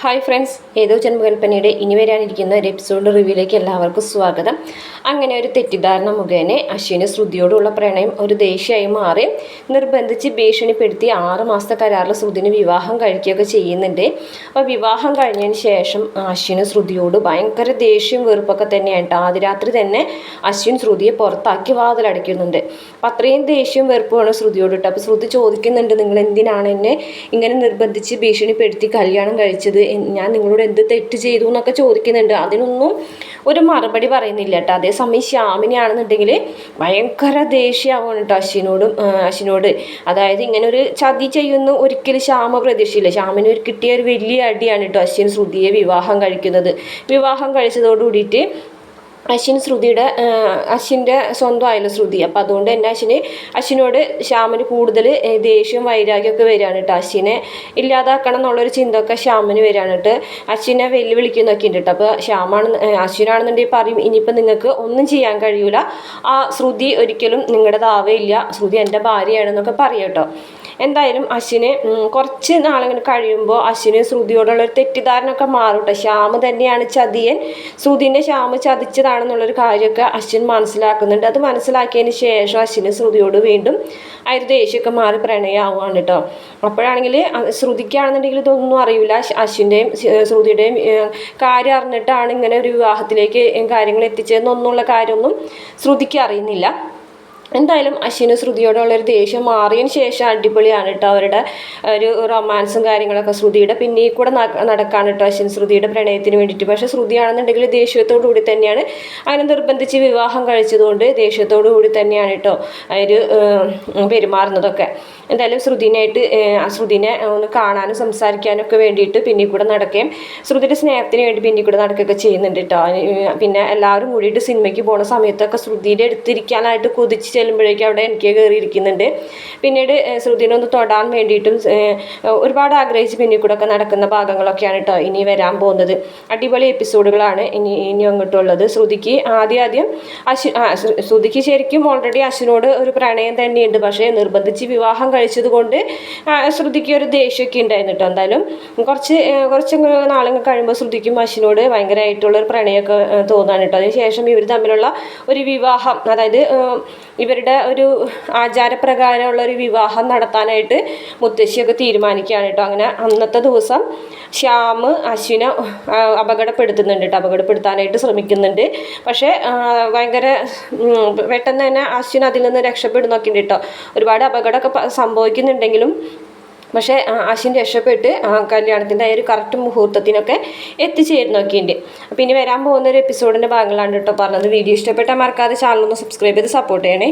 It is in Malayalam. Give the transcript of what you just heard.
ഹായ് ഫ്രണ്ട്സ് ഏതോ ജന്മകൽപ്പനയുടെ ഇനി വരാനിരിക്കുന്ന ഒരു എപ്പിസോഡ് റിവ്യൂയിലേക്ക് എല്ലാവർക്കും സ്വാഗതം. അങ്ങനെ ഒരു തെറ്റിദ്ധാരണ മുഖേന അശ്വിന് ശ്രുതിയോടുള്ള പ്രണയം ഒരു ദേഷ്യമായി മാറി. നിർബന്ധിച്ച് ഭീഷണിപ്പെടുത്തി ആറ് മാസത്തെ കരാറിൽ ശ്രുതിന് വിവാഹം കഴിക്കുകയൊക്കെ ചെയ്യുന്നുണ്ട്. അപ്പോൾ വിവാഹം കഴിഞ്ഞതിന് ശേഷം അശ്വിന് ശ്രുതിയോട് ഭയങ്കര ദേഷ്യം വെറുപ്പൊക്കെ തന്നെയാണ് ആദ്യ രാത്രി തന്നെ അശ്വിൻ ശ്രുതിയെ പുറത്താക്കി വാതിലടയ്ക്കുന്നുണ്ട്. അപ്പോൾ അത്രയും ദേഷ്യം വെറുപ്പുമാണ് ശ്രുതിയോട് കേട്ടോ. അപ്പോൾ ശ്രുതി ചോദിക്കുന്നുണ്ട് നിങ്ങൾ എന്തിനാണ് എന്നെ ഇങ്ങനെ നിർബന്ധിച്ച് ഭീഷണിപ്പെടുത്തി കല്യാണം കഴിച്ചത്? ഞാൻ നിങ്ങളോട് എന്ത് തെറ്റ് ചെയ്തു എന്നൊക്കെ ചോദിക്കുന്നുണ്ട്. അതിനൊന്നും ഒരു മറുപടി പറയുന്നില്ല കേട്ടോ. അതേസമയം ശ്യാമിനെയാണെന്നുണ്ടെങ്കിൽ ഭയങ്കര ദേഷ്യമാവുകയാണ് കേട്ടോ അശ്വിനോടും അശ്വിനോട്. അതായത് ഇങ്ങനെ ഒരു ചതി ചെയ്യുന്ന ഒരിക്കലും ശ്യാമ പ്രതീക്ഷയില്ല ശ്യാമിന് ഒരു കിട്ടിയ ഒരു വലിയ അടിയാണ് കേട്ടോ അശ്വിൻ ശ്രുതിയെ വിവാഹം കഴിക്കുന്നത്. വിവാഹം കഴിച്ചതോട് കൂടിയിട്ട് അശ്വിൻ ശ്രുതിയുടെ അശ്വിന്റെ സ്വന്തമായല്ലോ ശ്രുതി. അപ്പോൾ അതുകൊണ്ട് തന്നെ അശ്വിന് അശ്വിനോട് ശ്യാമിന് കൂടുതൽ ദേഷ്യവും വൈരാഗ്യമൊക്കെ വരികയാണ് കേട്ടോ അശ്വിനെ ഇല്ലാതാക്കണം എന്നുള്ളൊരു ചിന്തയൊക്കെ ശ്യാമിന് വരികയാണ് കേട്ടോ അശ്വിനെ വെല്ലുവിളിക്കുന്നൊക്കെ ഉണ്ട് കേട്ടോ അപ്പോൾ ശ്യാമാണ് ഏ, അശ്വിനാണെന്നുണ്ടെങ്കിൽ പറയും ഇനിയിപ്പോൾ നിങ്ങൾക്ക് ഒന്നും ചെയ്യാൻ കഴിയൂല. ആ ശ്രുതി ഒരിക്കലും നിങ്ങളുടേതാവേയില്ല ശ്രുതി എന്റെ ഭാര്യയാണെന്നൊക്കെ പറയാം കേട്ടോ എന്തായാലും അശ്വിന് കുറച്ച് നാളിങ്ങനെ കഴിയുമ്പോൾ അശ്വിന് ശ്രുതിയോടുള്ള ഒരു തെറ്റിദ്ധാരണയൊക്കെ മാറും കേട്ടോ ശ്യാമ് തന്നെയാണ് ചതിയൻ. ശ്രുതിനെ ശ്യാമ് ചതിച്ചതാണെന്നുള്ളൊരു കാര്യമൊക്കെ അശ്വിൻ മനസ്സിലാക്കുന്നുണ്ട്. അത് മനസ്സിലാക്കിയതിന് ശേഷം അശ്വിന് ശ്രുതിയോട് വീണ്ടും ഒരു ദേഷ്യമൊക്കെ മാറി പ്രണയമാവുകയാണ് കേട്ടോ അപ്പോഴാണെങ്കിൽ ശ്രുതിക്കാണെന്നുണ്ടെങ്കിൽ ഇതൊന്നും അറിയില്ല. അശ്വിന്റെയും ശ്രുതിയുടെയും കാര്യം അറിഞ്ഞിട്ടാണ് ഇങ്ങനെ ഒരു വിവാഹത്തിലേക്ക് കാര്യങ്ങൾ എത്തിച്ചതെന്നൊന്നുള്ള കാര്യമൊന്നും ശ്രുതിക്ക് അറിയുന്നില്ല. എന്തായാലും അശ്വിന് ശ്രുതിയോടുള്ളൊരു ദേഷ്യം മാറിയതിന് ശേഷം അടിപൊളിയാണ് കേട്ടോ അവരുടെ ഒരു റൊമാൻസും കാര്യങ്ങളൊക്കെ ശ്രുതിയുടെ. പിന്നെ കൂടെ നടക്കാൻ കേട്ടോ അശ്വിൻ ശ്രുതിയുടെ പ്രണയത്തിന് വേണ്ടിയിട്ട്. പക്ഷേ ശ്രുതിയാണെന്നുണ്ടെങ്കിൽ ദേഷ്യത്തോടു കൂടി തന്നെയാണ്. അങ്ങനെ നിർബന്ധിച്ച് വിവാഹം കഴിച്ചതുകൊണ്ട് ദേഷ്യത്തോടു കൂടി തന്നെയാണ് കേട്ടോ അവർ പെരുമാറുന്നതൊക്കെ. എന്തായാലും ശ്രുതിനായിട്ട് ശ്രുതിനെ ഒന്ന് കാണാനും സംസാരിക്കാനും ഒക്കെ വേണ്ടിയിട്ട് പിന്നെ കൂടെ നടക്കുകയും ശ്രുതിയുടെ സ്നേഹത്തിന് വേണ്ടി പിന്നെ കൂടെ നടക്കുകയൊക്കെ ചെയ്യുന്നുണ്ട് കേട്ടോ പിന്നെ എല്ലാവരും കൂടിയിട്ട് സിനിമയ്ക്ക് പോണ സമയത്തൊക്കെ ശ്രുതിയുടെ എടുത്തിരിക്കാനായിട്ട് കൊതിച്ച് ചെല്ലുമ്പോഴേക്കും അവിടെ എനിക്ക് കയറിയിരിക്കുന്നുണ്ട് പിന്നീട് ഏഹ്, ശ്രുതിനെ ഒന്ന് തൊടാൻ വേണ്ടിയിട്ടും ഒരുപാട് ആഗ്രഹിച്ച് പിന്നെ കൂടെ ഒക്കെ നടക്കുന്ന ഭാഗങ്ങളൊക്കെയാണ് കേട്ടോ ഇനി വരാൻ പോകുന്നത്. അടിപൊളി എപ്പിസോഡുകളാണ് ഇനി ഇനി അങ്ങോട്ടുള്ളത്. ശ്രുതിക്ക് ആദ്യം ആദ്യം അശ്വ ശ്രുതിക്ക് ശരിക്കും ഓൾറെഡി അശ്വിനോട് ഒരു പ്രണയം തന്നെയുണ്ട്. പക്ഷേ നിർബന്ധിച്ച് വിവാഹം കഴിച്ചത് കൊണ്ട് ശ്രുതിക്ക് ഒരു ദേഷ്യമൊക്കെ ഉണ്ടായിരുന്നു കേട്ടോ എന്തായാലും കുറച്ച് കുറച്ച് നാളുകൾ കഴിയുമ്പോൾ ശ്രുതിക്കും അശ്വിനോട് ഭയങ്കരമായിട്ടുള്ള ഒരു പ്രണയമൊക്കെ തോന്നാണ് കേട്ടോ അതിനുശേഷം ഇവർ തമ്മിലുള്ള ഒരു വിവാഹം അതായത് ഇവരുടെ ഒരു ആചാരപ്രകാരമുള്ള ഒരു വിവാഹം നടത്താനായിട്ട് മുത്തശ്ശിയൊക്കെ തീരുമാനിക്കുകയാണ് കേട്ടോ. അങ്ങനെ അന്നത്തെ ദിവസം ശ്യാമ് അശ്വിനെ അപകടപ്പെടുത്തുന്നുണ്ട് കേട്ടോ. അപകടപ്പെടുത്താനായിട്ട് ശ്രമിക്കുന്നുണ്ട്. പക്ഷേ ഭയങ്കര പെട്ടെന്ന് തന്നെ അശ്വിൻ അതിൽ നിന്ന് രക്ഷപ്പെടുന്നൊക്കെ ഉണ്ട് കേട്ടോ. ഒരുപാട് അപകടമൊക്കെ സംഭവിക്കുന്നുണ്ടെങ്കിലും പക്ഷേ ആ, അശ്വിൻ രക്ഷപ്പെട്ട് കല്യാണത്തിന്റെ ആ ഒരു കറക്റ്റ് മുഹൂർത്തത്തിനൊക്കെ എത്തിച്ചേരുന്നൊക്കെയുണ്ട് അപ്പോൾ ഇനി വരാൻ പോകുന്ന ഒരു എപ്പിസോഡിന്റെ ഭാഗങ്ങളാണ് കേട്ടോ പറഞ്ഞത്. വീഡിയോ ഇഷ്ടപ്പെട്ടാൽ മറക്കാതെ ചാനലൊന്ന് സബ്സ്ക്രൈബ് ചെയ്ത് സപ്പോർട്ട് ചെയ്യണേ.